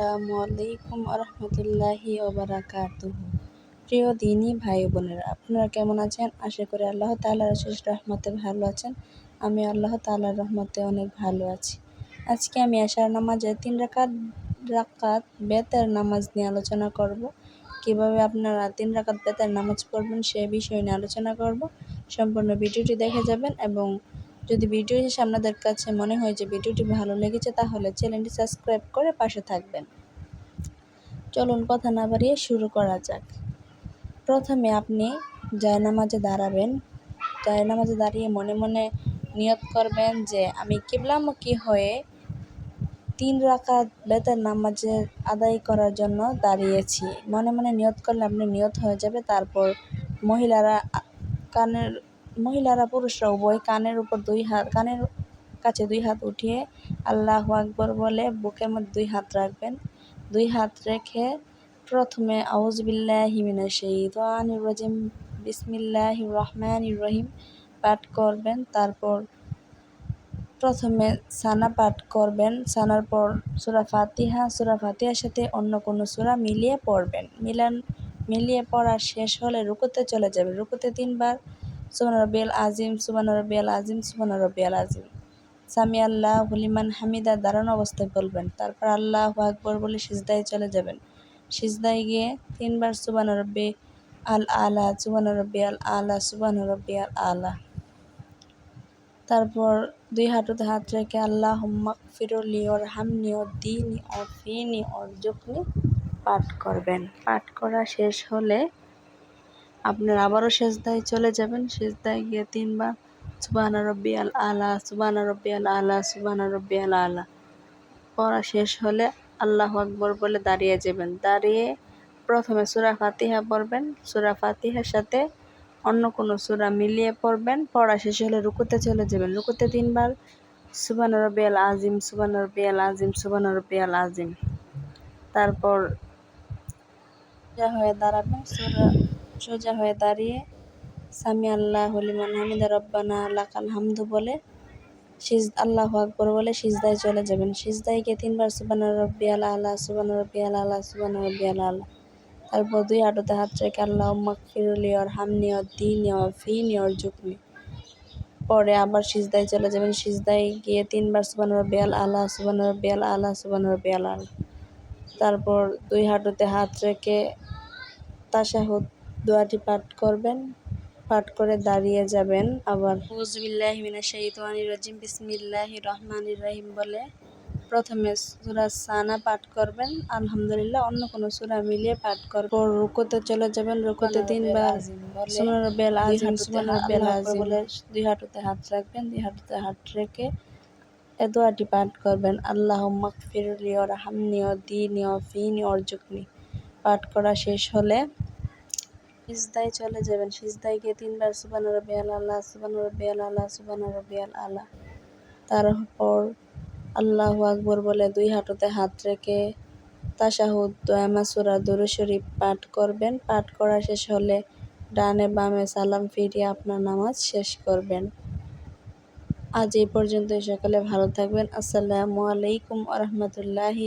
আসসালামু আলাইকুম রহমতুল্লাহি ওবারাকাতুহ প্রিয় দিনী ভাই বোনেরা, আপনারা কেমন আছেন? আশা করি আল্লাহ তাআলার শেষ রহমতে ভালো আছেন। আমি আল্লাহ তাআলার রহমতে অনেক ভালো আছি। আজকে আমি আশার নামাজে তিন রাকাত রাকাত বেতের নামাজ নিয়ে আলোচনা করব। কীভাবে আপনারা তিন রাকাত বেতের নামাজ পড়বেন সে বিষয় নিয়ে আলোচনা করব। সম্পূর্ণ ভিডিওটি দেখে যাবেন এবং যদি ভিডিও শেষে আপনাদের কাছে মনে হয় যে ভিডিওটি ভালো লেগেছে, তাহলে চ্যানেলটি সাবস্ক্রাইব করে পাশে থাকবেন। চলুন কথা না বাড়িয়ে শুরু করা যাক। প্রথমে আপনি জায়নামাজে দাঁড়াবেন। জায়নামাজে দাঁড়িয়ে মনে মনে নিয়ত করবেন যে আমি কিবলামুখী হয়ে তিন রাকাত বেতের নামাজে আদায় করার জন্য দাঁড়িয়েছি। মনে মনে নিয়ত করলে আপনি নিয়ত হয়ে যাবে। তারপর মহিলারা কানের মহিলারা পুরুষরা উভয় কানের উপর দুই হাত, কানের কাছে দুই হাত উঠিয়ে আল্লাহ আকবর বলে, বুকের মধ্যে দুই হাত রাখবেন। দুই হাত রেখে প্রথমে আউজবিল্লাহ হিমিনা বিসমিল্লাহ রহমান রহিম পাঠ করবেন। তারপর প্রথমে সানা পাঠ করবেন। সানার পর সুরা ফাতিহা, সুরা ফাতিহার সাথে অন্য কোনো সুরা মিলিয়ে পড়বেন। মিলান, মিলিয়ে পড়া শেষ হলে রুকুতে চলে যাবে রুকুতে তিনবার সুবান রবিয়াল আজিম সুবান রবিয়াল আজিম সুবান রবিয়াল আজিম। সামি আল্লাহ হলিমান হামিদা দাঁড়ান অবস্থায় বলবেন। তারপর আল্লাহ আকবর বলে সিজদায় চলে যাবেন। সিজদায় গিয়ে তিনবার সুবান রব্বি আল আলা সুবান রব্বি আল আলা সুবান রব্বি আল আলা। তারপর দুই হাঁটুতে হাত রেখে আল্লাহ হুম্মাক ফিরলি ওর হামনি ওর দিনি ওর ফিনি ওর জুকনি পাঠ করবেন। পাঠ করা শেষ হলে আপনার আবারও সেজদায় চলে যাবেন। সেজদায় গিয়ে তিনবার সুবান রব্বি আল আলা সুবান রব্বি আল আলা সুবান রব্বি আল আলা। পড়া শেষ হলে আল্লাহ আকবর বলে দাঁড়িয়ে যাবেন। দাঁড়িয়ে প্রথমে সুরা ফাতিহা পড়বেন। সুরা ফাতিহার সাথে অন্য কোনো সুরা মিলিয়ে পড়বেন। পড়া শেষ হলে রুকুতে চলে যাবেন। রুকুতে তিনবার সুবান রব্বি আল আজিম সুবান রব্বি আল আজিম সুবান রব্বি আল আজিম তারপর হয়ে দাঁড়াবেন সুরা সোজা হয়ে দাঁড়িয়ে সামি আল্লাহ হলিমান হামিদা রব্বানা লাকাল হামদু বলে, সিজ, আল্লাহ আকবর বলে সিজদায় চলে যাবেন। সিজদায় গিয়ে তিনবার সুবান রব্বি আল আল্লাহ সুবান রব্বি আল আল্লাহ সুবান রব্বি আল আল্লাহ তারপর দুই হাঁটুতে হাত রেখে আল্লাহ মাকফিরুলি ওর হামনি ওর দিন ওর ফিনি ওর জুকনি পরে আবার সিজদায় চলে যাবেন। সিজদায় গিয়ে তিনবার সুবান রব্বি আল আল্লাহ সুবান রব্বি আল আল্লাহ সুবান রব্বি আল আল্লাহ তারপর দুই হাঁটুতে হাত রেখে তাশাহুদ দোয়াটি পাঠ করবেন পাঠ করে দাঁড়িয়ে যাবেন আবার। রাজিম বিসমিল্লাহ রহমানির রহিম বলে প্রথমে সুরা সানা পাঠ করবেন। আলহামদুলিল্লাহ অন্য কোনো সুরা মিলিয়ে পাঠ করবেন রুকুতে চলে যাবেন রুকুতে তিনবার। সুনার বেল আজিম সুনার বেল আজিম বলে দুই হাঁটুতে হাত রাখবেন দুই হাঁটুতে হাত রেখে এ দোয়াটি পাঠ করবেন। আল্লাহ মাকফিরলি ওর হামনি ও দিনি ও ফিনি অর্জুকনি পাঠ করা শেষ হলে সিজদায় চলে যাবেন। সিজদায় গিয়ে তিনবার সুবান রবিয়াল আল্লাহ সুবান রবিয়াল আল্লাহ সুবান রবিয়াল আল্লাহ। তারপর আল্লাহ আকবর বলে দুই হাঁটুতে হাত রেখে তাশাহুদ, দয়ামা, সুরা দুরু শরীফ পাঠ করবেন। পাঠ করা শেষ হলে ডানে বামে সালাম ফিরিয়ে আপনার নামাজ শেষ করবেন। আজ এই পর্যন্ত সকালে ভালো থাকবেন। আসসালামু আলাইকুম আ রহমতুল্লাহি